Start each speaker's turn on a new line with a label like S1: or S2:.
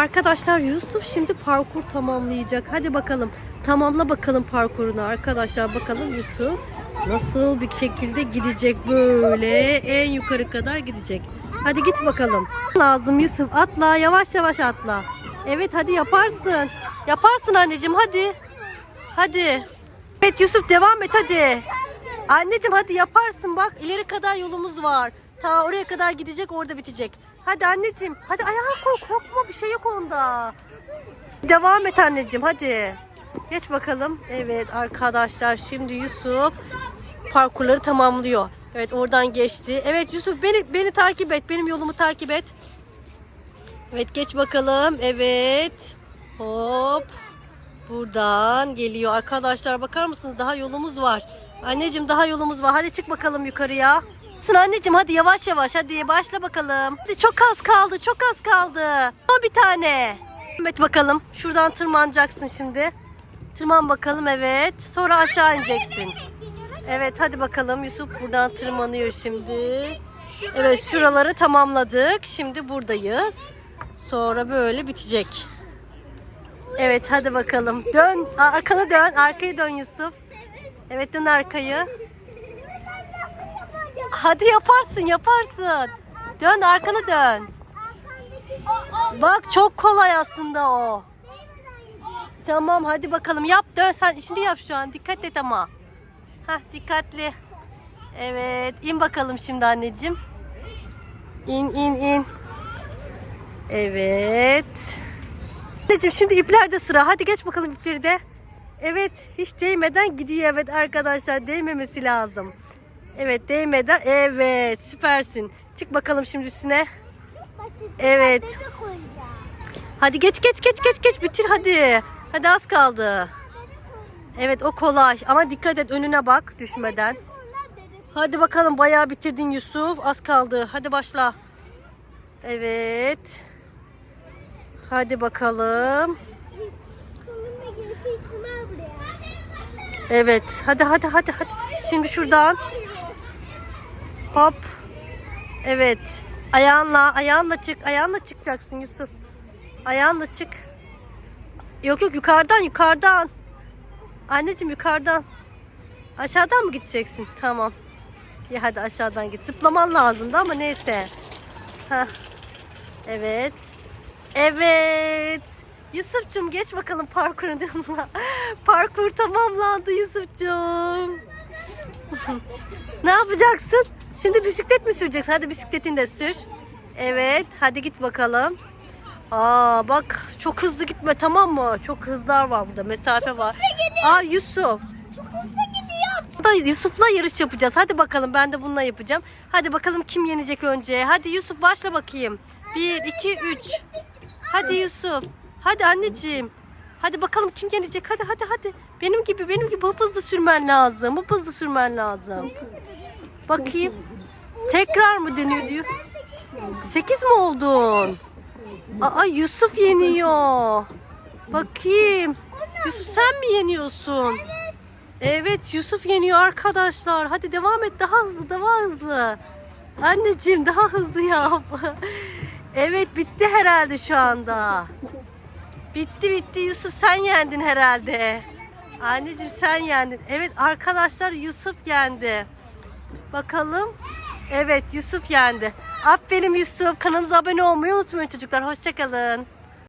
S1: Arkadaşlar Yusuf şimdi parkur tamamlayacak. Hadi bakalım. Tamamla bakalım parkurunu arkadaşlar. Bakalım Yusuf nasıl bir şekilde gidecek böyle en yukarı kadar gidecek. Hadi git bakalım. Lazım Yusuf atla yavaş yavaş atla. Evet hadi yaparsın. Yaparsın anneciğim hadi. Hadi. Evet Yusuf devam et hadi. Anneciğim hadi yaparsın bak ileri kadar yolumuz var. Ta oraya kadar gidecek orada bitecek. Hadi anneciğim hadi ayağa koy korkma bir şey yok onda. Devam et anneciğim hadi. Geç bakalım. Evet arkadaşlar şimdi Yusuf parkurları tamamlıyor. Evet oradan geçti. Evet Yusuf beni beni takip et. Benim yolumu takip et. Evet geç bakalım. Evet. Hop. Buradan geliyor. Arkadaşlar bakar mısınız? Daha yolumuz var. Anneciğim daha yolumuz var. Hadi çık bakalım yukarıya. Sen anneciğim hadi yavaş yavaş hadi başla bakalım. Hadi çok az kaldı. Çok az kaldı. O bir tane. Evet bakalım. Şuradan tırmanacaksın şimdi. Tırman bakalım evet. Sonra aşağı ineceksin. Evet hadi bakalım Yusuf buradan tırmanıyor şimdi. Evet şuraları tamamladık. Şimdi buradayız. Sonra böyle bitecek. Evet hadi bakalım. Dön. Arkana dön. Arkaya dön Yusuf. Evet dön arkayı. Hadi yaparsın yaparsın. Dön arkana dön. Bak çok kolay aslında o. Tamam hadi bakalım yap dön sen işini yap şu an. Dikkat et ama. Heh dikkatli. Evet in bakalım şimdi anneciğim. İn in in. Evet. Anneciğim şimdi iplerde sıra. Hadi geç bakalım ipleri de. Evet hiç değmeden gidiyor evet arkadaşlar değmemesi lazım. Evet değmeden evet süpersin. Çık bakalım şimdi üstüne. Evet. Hadi geç geç geç geç geç bitir hadi. Hadi az kaldı. Evet o kolay ama dikkat et önüne bak düşmeden. Hadi bakalım bayağı bitirdin Yusuf. Az kaldı. Hadi başla. Evet. Hadi bakalım. Evet. Hadi hadi hadi hadi. Şimdi şuradan. Hop. Evet. Ayağınla, ayağınla çık. Ayağınla çıkacaksın Yusuf. Ayağınla çık. Yok yok yukarıdan yukarıdan. Anneciğim yukarıdan. Aşağıdan mı gideceksin? Tamam. Ya hadi aşağıdan git. Zıplaman lazımdı ama neyse. Heh. Evet. Evet. Yusuf'cum geç bakalım parkurun yanına. Parkur tamamlandı Yusuf'cum. ne yapacaksın? Şimdi bisiklet mi süreceksin? Hadi bisikletini de sür. Evet. Hadi git bakalım. Aa bak çok hızlı gitme tamam mı? Çok hızlar var burada. Mesafe var. Aa Yusuf. Da Yusuf'la yarış yapacağız. Hadi bakalım ben de bununla yapacağım. Hadi bakalım kim yenecek önce. Hadi Yusuf başla bakayım. 1, 2, 3. Hadi Yusuf. Hadi anneciğim. Hadi bakalım kim yenecek. Hadi hadi hadi. Benim gibi benim gibi hıp hızlı sürmen lazım. Hıp hızlı sürmen lazım. Bakayım. Tekrar mı dönüyor diyor. 8 mi oldun? Aa Yusuf yeniyor. Bakayım. Yusuf sen mi yeniyorsun? Evet Yusuf yeniyor arkadaşlar. Hadi devam et daha hızlı daha hızlı. Anneciğim daha hızlı yap. evet bitti herhalde şu anda. Bitti bitti Yusuf sen yendin herhalde. Anneciğim sen yendin. Evet arkadaşlar Yusuf yendi. Bakalım. Evet Yusuf yendi. Aferin Yusuf. Kanalımıza abone olmayı unutmayın çocuklar. Hoşçakalın.